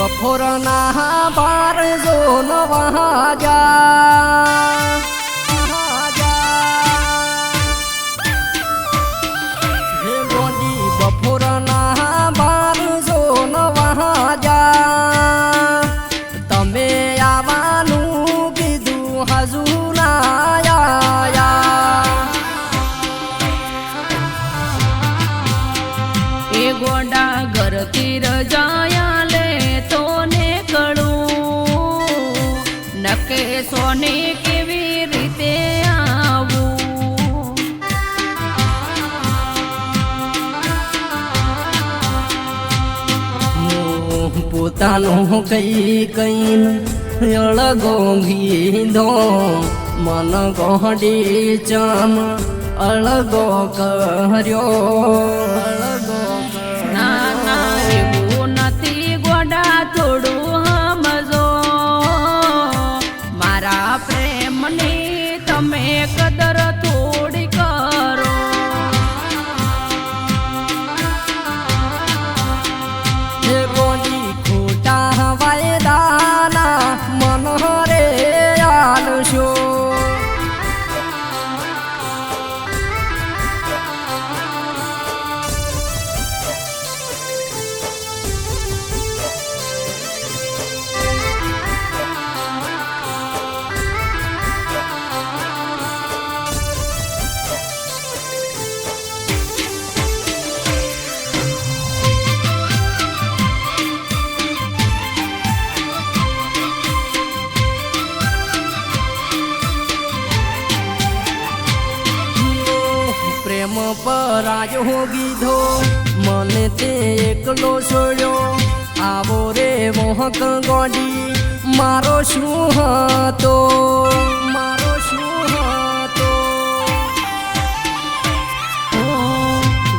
બપોરના બાર જો નવા જા બાર જો નવા તમે આવવાનું કીધું હજુ ગોડા ઘર તીર લે પોતાનું કઈ કઈ અળગો ગીધો મન ગોડી ચામ અળગો કર્યો. અળગો પ્રેમ પરાયો ગીધો મને તે એકલો છોડ્યો આવો રે મોહક ગોડી, મારો શું હતો? મારો શું હતો?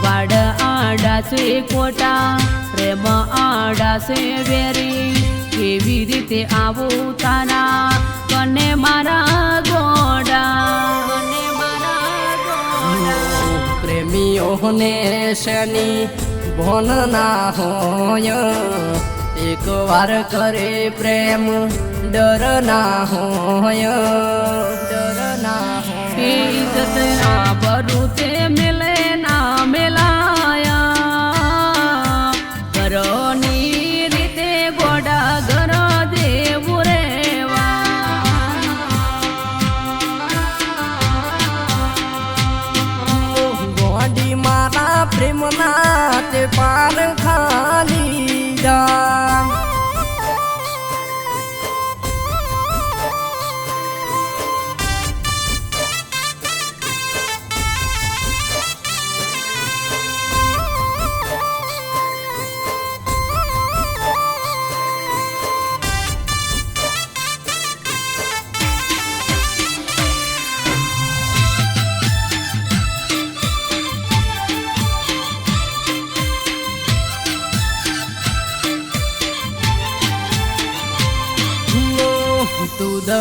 વાડ આડા છે કોટા પ્રેમ આડા છે વેરી. કેવી રીતે આવું તારા કને મારા ગોડા પ્રેમીઓને શની ભોન ના હોય. એક વાર કરે પ્રેમ, ડર ના હોય. ડર ના હોય. આ આબરૂ તે મિલે પ્રેમના તે પાર ખાલી જા.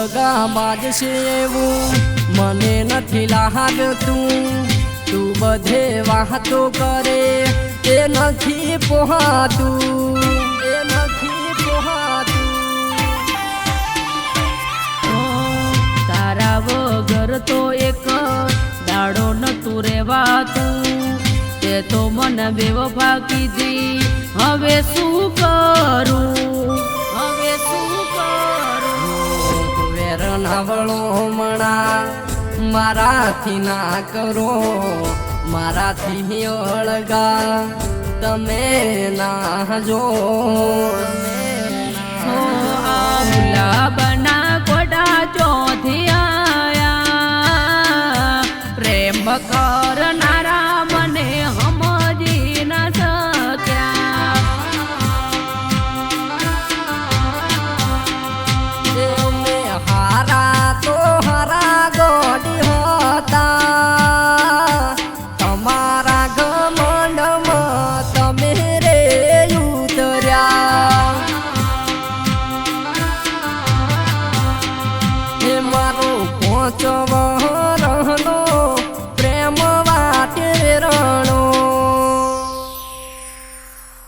તું જ છે એવું. મને નથી લાગતું. તું બધે વાતો કરે. એ નથી પોહાતું. એ નથી પોહાતું. તારા વગર તો એક દાડો નતું રેવાતું તે તો મને બેવફા કીધી હવે શું કરું? હવે શું વેર મણા મારાથી ના કરો મારાથી અળગા તમે ના જો હે મારો પહોંચવા.